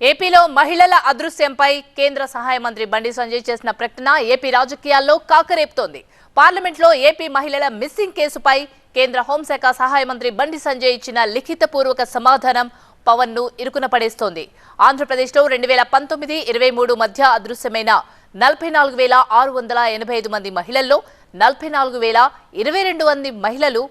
ఏపీలో మహిళల అదృశ్యంపై కేంద్ర సహాయ మంత్రి బండి సంజయ్ చేసిన ప్రకటన ఏపీ రాజకీయాల్లో కాకరేపుతోంది. పార్లమెంట్లో ఏపీ మహిళల మిస్సింగ్ కేసుపై కేంద్ర హోంశాఖ సహాయ మంత్రి బండి సంజయ్ ఇచ్చిన లిఖితపూర్వక సమాధానం పవన్ను ఇరుకున పడేస్తోంది. ఆంధ్రప్రదేశ్లో రెండు వేల పంతొమ్మిది ఇరవై మూడు మధ్య అదృశ్యమైన నలభై నాలుగు వేల ఆరు వందల ఎనభై ఐదు మంది మహిళల్లో నలభై నాలుగు వేల ఇరవై రెండు మంది మహిళలు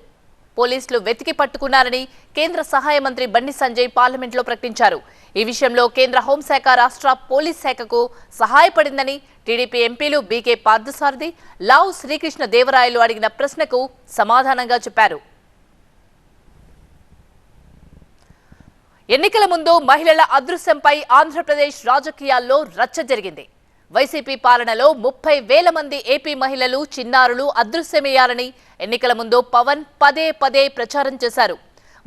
పోలీసులు వెతికి పట్టుకున్నారని కేంద్ర సహాయ మంత్రి బండి సంజయ్ పార్లమెంట్లో ప్రకటించారు. ఈ విషయంలో కేంద్ర హోంశాఖ రాష్ట్ర పోలీస్ శాఖకు సహాయపడిందని టీడీపీ ఎంపీలు బీకే పార్థసారథి లావు శ్రీకృష్ణ దేవరాయలు అడిగిన ప్రశ్నకు సమాధానంగా చెప్పారు. ఎన్నికల ముందు మహిళల అదృశ్యంపై ఆంధ్రప్రదేశ్ రాజకీయాల్లో రచ్చ జరిగింది. వైసీపీ పాలనలో ముప్పై వేల మంది ఏపీ మహిళలు చిన్నారులు అదృశ్యమయ్యారని ఎన్నికల ముందు పవన్ పదే పదే ప్రచారం చేశారు.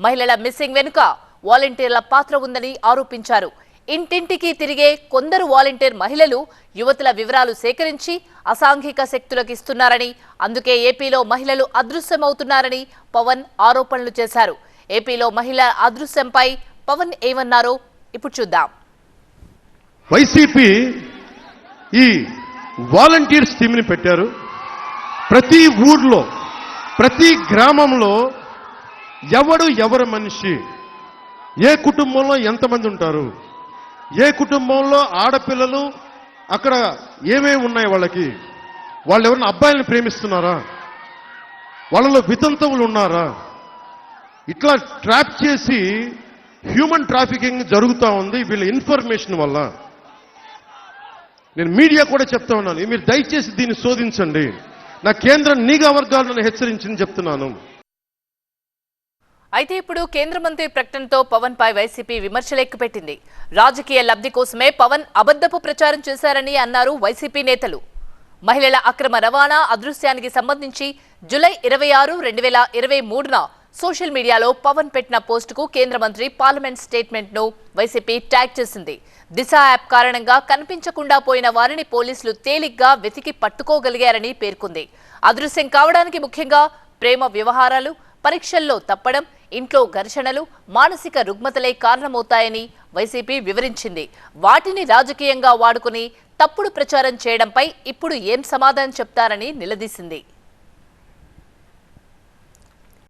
మహిళల మిస్సింగ్ వెనుక వాలంటీర్ల పాత్ర ఉందని ఆరోపించారు. ఇంటింటికి తిరిగే కొందరు వాలంటీర్ మహిళలు యువతుల వివరాలు సేకరించి అసాంఘిక శక్తులకు ఇస్తున్నారని అందుకే ఏపీలో మహిళలు అదృశ్యమవుతున్నారని పవన్ ఆరోపణలు చేశారు. ఏపీలో మహిళల అదృశ్యంపై పవన్ ఏమన్నారో ఇప్పుడు చూద్దాం. వైసీపీ ఈ వాలంటీర్స్ టీంని పెట్టారు. ప్రతి ఊర్లో ప్రతి గ్రామంలో ఎవడు ఎవరి మనిషి ఏ కుటుంబంలో ఎంతమంది ఉంటారు ఏ కుటుంబంలో ఆడపిల్లలు అక్కడ ఏమేమి ఉన్నాయి వాళ్ళకి వాళ్ళు ఎవరైనా అబ్బాయిలను ప్రేమిస్తున్నారా వాళ్ళలో వితంతువులు ఉన్నారా ఇట్లా ట్రాప్ చేసి హ్యూమన్ ట్రాఫికింగ్ జరుగుతూ ఉంది వీళ్ళ ఇన్ఫర్మేషన్ వల్ల. నేను మీడియా కూడా చెప్తా ఉన్నాను. మీరు దయచేసి దీన్ని శోధించండి. నా కేంద్రం నీగా వర్గాలను హెచ్చరించింది చెప్తున్నాను. అయితే ఇప్పుడు కేంద్ర మంత్రి ప్రకటనతో పవన్ పై వైసీపీ విమర్శలెక్కుపెట్టింది రాజకీయ లబ్ధి కోసమే పవన్ అబద్ధపు ప్రచారం చేశారని అన్నారు వైసీపీ నేతలు. మహిళల అక్రమ రవాణా అదృశ్యానికి సంబంధించి జులై ఇరవై ఆరు రెండు వేల ఇరవై మూడున సోషల్ మీడియాలో పవన్ పెట్టిన పోస్టుకు కేంద్ర మంత్రి పార్లమెంట్ స్టేట్మెంట్ను వైసీపీ ట్యాగ్ చేసింది. దిశ యాప్ కారణంగా కనిపించకుండా పోయిన వారిని పోలీసులు తేలిగ్గా వెతికి పట్టుకోగలిగారని పేర్కొంది. అదృశ్యం కావడానికి ముఖ్యంగా ప్రేమ వ్యవహారాలు పరీక్షల్లో తప్పడం ఇంట్లో ఘర్షణలు మానసిక రుగ్మతలే కారణమవుతాయని వైసీపీ వివరించింది. వాటిని రాజకీయంగా వాడుకుని తప్పుడు ప్రచారం చేయడంపై ఇప్పుడు ఏం సమాధానం చెప్తారని నిలదీసింది.